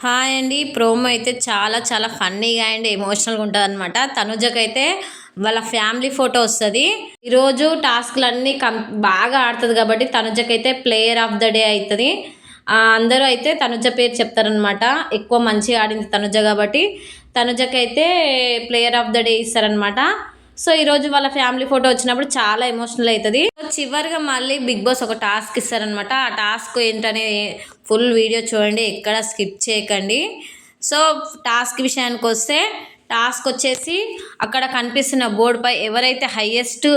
Hi అండి. Promo అయితే చాలా చాలా ఫన్నీగా అండ్ ఎమోషనల్గా ఉంటుంది అనమాట తనుజకైతే వాళ్ళ ఫ్యామిలీ ఫోటో వస్తుంది. ఈరోజు టాస్క్లు అన్నీ కం బాగా ఆడుతుంది కాబట్టి తనుజకైతే ప్లేయర్ ఆఫ్ ద డే అవుతుంది అందరూ అయితే తనుజ పేరు చెప్తారనమాట ఎక్కువ మంచిగా ఆడింది తనుజ కాబట్టి తనుజకైతే ప్లేయర్ ఆఫ్ ద డే ఇస్తారనమాట సో ఈరోజు వాళ్ళ ఫ్యామిలీ ఫోటో వచ్చినప్పుడు చాలా ఎమోషనల్ అవుతుంది. చివరిగా మళ్ళీ బిగ్ బాస్ ఒక టాస్క్ ఇస్తారనమాట ఆ టాస్క్ ఏంటనే ఫుల్ వీడియో చూడండి ఎక్కడ స్కిప్ చేయకండి. సో టాస్క్ విషయానికి వస్తే టాస్క్ వచ్చేసి అక్కడ కనిపిస్తున్న బోర్డుపై ఎవరైతే హయ్యెస్ట్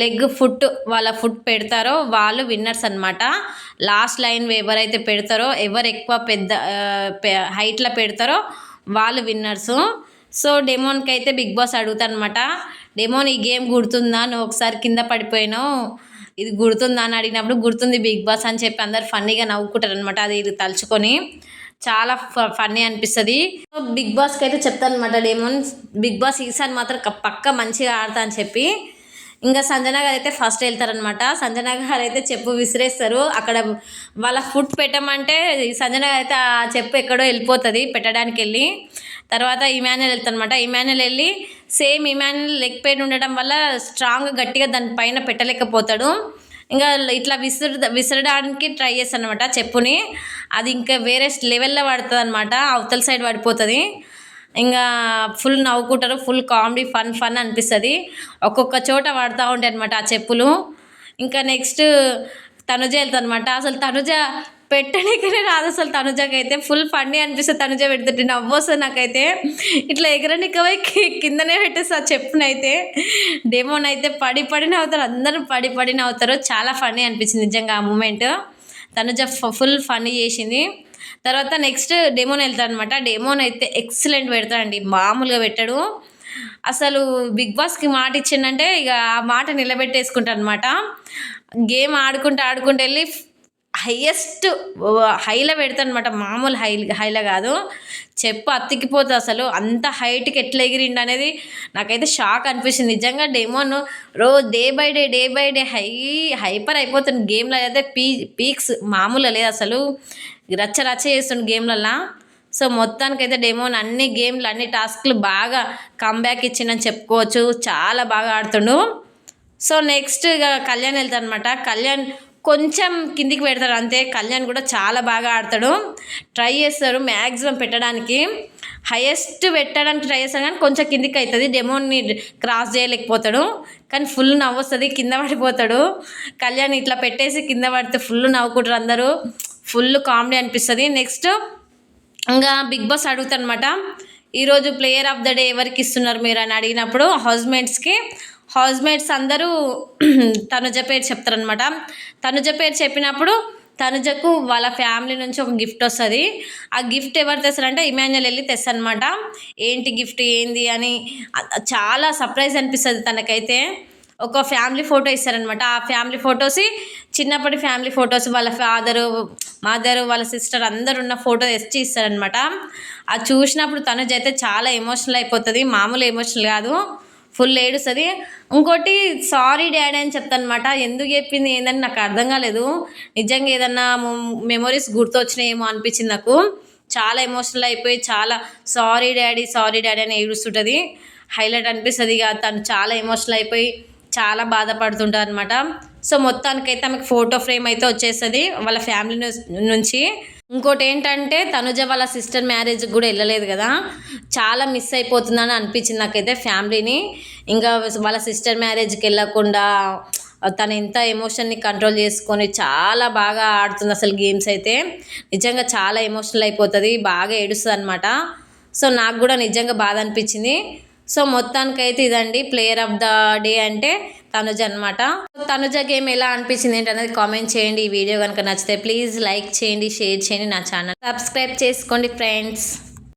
లెగ్ ఫుట్ వాళ్ళ ఫుట్ పెడతారో వాళ్ళు విన్నర్స్ అనమాట లాస్ట్ లైన్ ఎవరైతే పెడతారో ఎవరు ఎక్కువ పెద్ద హైట్లో పెడతారో వాళ్ళు విన్నర్సు. సో డెమోన్కి అయితే బిగ్ బాస్ అడుగుతారనమాట డెమోన్ ఈ గేమ్ గుర్తుందా? నువ్వు ఒకసారి కింద పడిపోయినావు. ఇది గుర్తుందా అని అడిగినప్పుడు గుర్తుంది బిగ్ బాస్ అని చెప్పి అందరు ఫన్నీగా నవ్వుకుంటారు అనమాట అది ఇది తలుచుకొని. చాలా ఫన్నీ అనిపిస్తుంది. బిగ్ బాస్కి అయితే చెప్తాను అనమాట డేమోన్. బిగ్ బాస్ ఈసారి మాత్రం పక్క మంచిగా ఆడతా అని చెప్పి. ఇంకా సంజన గారు అయితే ఫస్ట్ వెళ్తారనమాట సంజన గారు అయితే చెప్పు విసిరేస్తారు. అక్కడ వాళ్ళ ఫుడ్ పెట్టమంటే సంజన గారు అయితే ఆ చెప్పు ఎక్కడో వెళ్ళిపోతుంది పెట్టడానికి వెళ్ళి తర్వాత ఇమాన్యుల్ వెళ్తానమాట ఇమాన్యుల్ వెళ్ళి సేమ్ ఇమాన్యుల్ లెగ్ పెయిన్ ఉండడం వల్ల స్ట్రాంగ్ గట్టిగా దాని పైన పెట్టలేకపోతాడు. ఇంకా ఇట్లా విసురు విసరడానికి ట్రై చేస్తాను అనమాట చెప్పుని. అది ఇంకా వేరే లెవెల్లో పడుతుంది అనమాట అవతల సైడ్ పడిపోతుంది. ఇంకా ఫుల్ నవ్వుకుంటారు ఫుల్ కామెడీ ఫన్ ఫన్ అనిపిస్తుంది. ఒక్కొక్క చోట పడుతూ ఉంటాయి అనమాట ఆ చెప్పులు. ఇంకా నెక్స్ట్ తనుజ వెళ్తా అనమాట అసలు తనుజ పెట్టడానికనే రాదు అసలు తనుజకి అయితే ఫుల్ ఫన్నీ అనిపిస్తుంది తనుజ పెడుతుంటే నవ్వొస్తుంది నాకైతే. ఇట్లా ఎగరనిక పోయి కిందనే పెట్టేస్తా చెప్పునైతే. డెమోన్ అయితే పడి పడి నవ్వుతారు. అందరూ పడి పడి నవ్వుతారు. చాలా ఫన్నీ అనిపించింది నిజంగా ఆ మూమెంట్ తనుజ ఫుల్ ఫన్నీ చేసింది. తర్వాత నెక్స్ట్ డెమోన్ వెళ్తాడు అనమాట డెమోన్ అయితే ఎక్సలెంట్ పెడతాడండి. మామూలుగా పెట్టాడు. అసలు బిగ్ బాస్కి మాట ఇచ్చిందంటే ఇక ఆ మాట నిలబెట్టేసుకుంటా అనమాట గేమ్ ఆడుకుంటూ ఆడుకుంటూ వెళ్ళి హైయెస్ట్ హైలో పెడతాను అనమాట మామూలు హై హైలో కాదు. చెప్పు అత్తికిపోతే అసలు. అంత హైట్కి ఎట్లా ఎగిరిండు అనేది నాకైతే షాక్ అనిపిస్తుంది. నిజంగా డెమోను రోజు day by day day by day high hyper అయిపోతుంది గేమ్లో. అయితే పీ పీక్స్ మామూలు లేదు అసలు. రచ్చ రచ్చ చేస్తుండు గేమ్లలో సో మొత్తానికైతే డెమోన్ అన్ని గేమ్లు అన్ని టాస్క్లు బాగా కంబ్యాక్ ఇచ్చిందని చెప్పుకోవచ్చు. చాలా బాగా ఆడుతుండు. సో నెక్స్ట్ ఇక కళ్యాణ్ వెళ్తాడు అనమాట కళ్యాణ్ కొంచెం కిందికి పెడతాడు అంతే. కళ్యాణ్ కూడా చాలా బాగా ఆడతాడు. ట్రై చేస్తారు మ్యాక్సిమం పెట్టడానికి. హైయెస్ట్ పెట్టడానికి ట్రై చేస్తాడు కానీ కొంచెం కిందికి అవుతుంది. డెమోని క్రాస్ చేయలేకపోతాడు. కానీ ఫుల్ నవ్వు వస్తుంది కింద పడిపోతాడు. కళ్యాణ్ ఇట్లా పెట్టేసి కింద పడితే ఫుల్ నవ్వుకుంటారు అందరూ. ఫుల్ కామెడీ అనిపిస్తుంది. నెక్స్ట్ ఇంకా బిగ్ బాస్ అడుగుతాడనమాట ఈరోజు ప్లేయర్ ఆఫ్ ద డే ఎవరికి ఇస్తున్నారు మీరు? అని అడిగినప్పుడు హౌస్మేట్స్కి హౌస్మేట్స్ అందరూ తనుజ పేరు చెప్తారనమాట తనుజ పేరు చెప్పినప్పుడు తనుజకు వాళ్ళ ఫ్యామిలీ నుంచి ఒక గిఫ్ట్ వస్తుంది. ఆ గిఫ్ట్ ఎవరు తెస్తారంటే ఇమాన్యుల్ వెళ్ళి తెస్తారనమాట ఏంటి గిఫ్ట్ ఏంది అని. చాలా సర్ప్రైజ్ అనిపిస్తుంది తనకైతే. ఒక ఫ్యామిలీ ఫోటో ఇస్తారనమాట ఆ ఫ్యామిలీ ఫొటోస్ చిన్నప్పటి ఫ్యామిలీ ఫొటోస్ వాళ్ళ ఫాదరు మదరు వాళ్ళ సిస్టర్ అందరు ఉన్న ఫోటో తెచ్చి ఇస్తారనమాట అది చూసినప్పుడు తనుజ అయితే చాలా ఎమోషనల్ అయిపోతుంది. మామూలు ఎమోషనల్ కాదు. ఫుల్ ఏడుస్తుంది. ఇంకోటి సారీ డాడీ అని చెప్తానమాట. ఎందుకు చెప్పింది ఏందని నాకు అర్థం కాలేదు. నిజంగా ఏదన్నా మెమొరీస్ గుర్తొచ్చినాయేమో అనిపించింది నాకు. చాలా ఎమోషనల్ అయిపోయి చాలా సారీ డాడీ సారీ డాడీ అని ఏడుస్తుంటుంది. హైలైట్ అనిపిస్తుంది ఇక తను చాలా ఎమోషనల్ అయిపోయి చాలా బాధపడుతుంటారు అనమాట సో మొత్తానికైతే ఆమెకు ఫోటో ఫ్రేమ్ అయితే వచ్చేస్తుంది వాళ్ళ ఫ్యామిలీ నుంచి. ఇంకోటి ఏంటంటే తనుజ వాళ్ళ సిస్టర్ మ్యారేజ్కి కూడా వెళ్ళలేదు కదా. చాలా మిస్ అయిపోతుందని అనిపించింది నాకైతే ఫ్యామిలీని. ఇంకా వాళ్ళ సిస్టర్ మ్యారేజ్కి వెళ్ళకుండా తను ఎంత ఎమోషన్ని కంట్రోల్ చేసుకొని చాలా బాగా ఆడుతుంది అసలు గేమ్స్ అయితే. నిజంగా చాలా ఎమోషనల్ అయిపోతుంది బాగా ఏడుస్తుంది అనమాట సో నాకు కూడా నిజంగా బాధ అనిపించింది. సో మొత్తానికైతే ఇదండి ప్లేయర్ ఆఫ్ ద డే అంటే తనుజ అనమాట తనుజ గేమ్ ఎలా అనిపించింది ఏంటనేది కామెంట్ చేయండి. ఈ వీడియో కనుక నచ్చితే ప్లీజ్ లైక్ చేయండి షేర్ చేయండి నా ఛానల్ సబ్స్క్రైబ్ చేసుకోండి ఫ్రెండ్స్